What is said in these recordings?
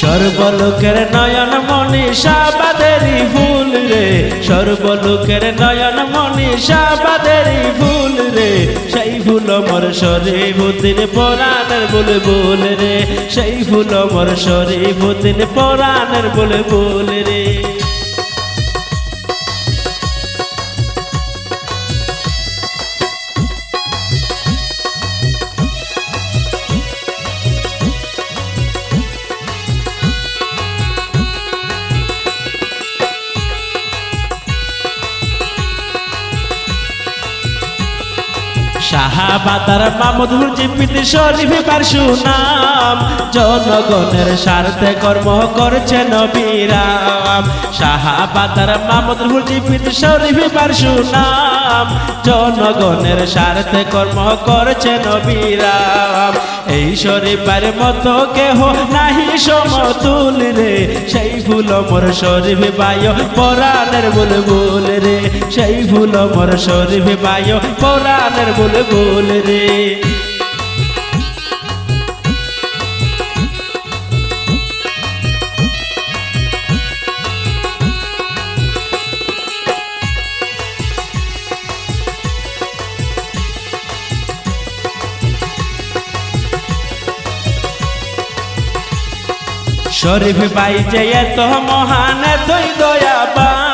সর্বলোকের নয়ন মনি সাবাদেরি ভুল রে। সর্বলোকের নয়ন মনি সাবাদেরি ভুল রে। সেই ফুল মর সরে বুদিন পরাণের বলে বল রে। সেই ফুল মর সরে বুদিন পরাণের বলে বল রে শাহাবাদার মামুদুর জিপিতে শরীফ বার সুনাম। জনগণের স্বার্থে কর্ম করছে নবীরাম। শাহাবাদার মামুদুর জিপিতে শরীফ বার সুনাম। জনগণের স্বার্থে কর্ম করছে নবীরাম। এই শরীফের মতো কেহ নাহি সমতুল রে। সেই ফুল মোর শরীফ বায়ু পরাণের বল বল রে। সেই ফুল মোর শরীফ বায়ু, পরাণের বল বল রে। শরীফ বাই যে এত মহান, তুই দয়াবান।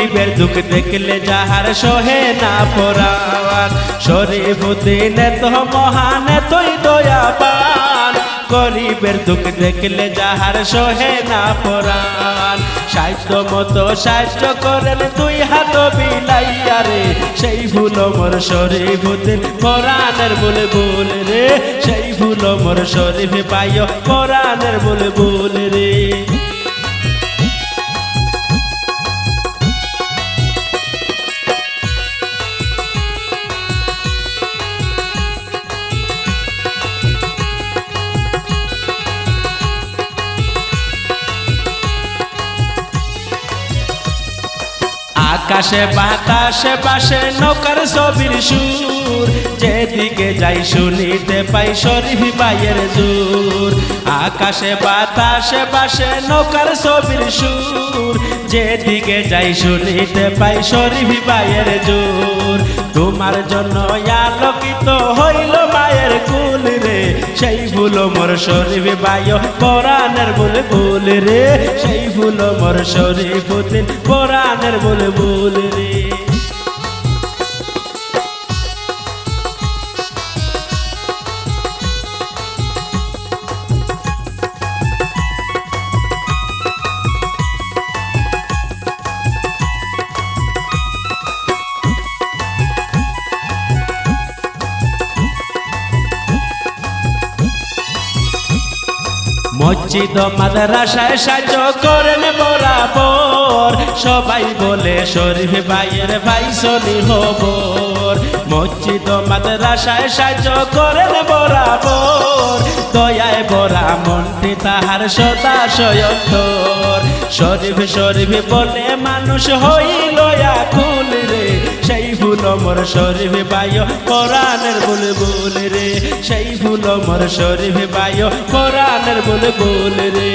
গরিবের দুঃখ দেখলে যাহার সহে না পরাণ শরীফ উদ্দিন এত মহান তুই দয়াবান। গরিবের দুঃখ দেখলে যাহার সহে না পরাণ সাহিত্য মতো সাহায্য করেন তুই হাত বিলাইয়া রে। সেই ফুল মোর শরীফ উদ্দিন পরাণের বলে বল রে। সেই ফুল মোর শরীফ পাইয় পরাণের বলে বল রে। আকাশে বাতাসে পাশে নৌকার ছবির সুর। যেদিকে যাই শুনিতে পাই শরীফ বাইয়ের জোর। আকাশে বাতাসে পাশে নৌকার সবির সুর। যেদিকে যাই শুনিতে পাই শরীফ বাইয়ের জোর। তোমার জন্য ফুল মোর শরীফ বায়ো, পরাণের বলে বল রে। সেই ফুল মোর শরীফ দিন পরাণের বলে বল রে। মসজিদ মাদ্রাসায় সাহায্য করেন বরাবর। সবাই বলে, শরীফ ভাইয়ের ভাই সনি হবর। মসজিদ মাদ্রাসায় সাহায্য করেন বরাবর। দয়ায় বরা মনটি তাহার সদা সয়ন্তর শরীফ শরীফ বলে মানুষ হইল আকুল রে। সেই ফুল অমর শরীফ বায়, কোরআনের বল বল রে। সেই ফুল অমর শরীফ বায়, কোরআনের বল বল রে।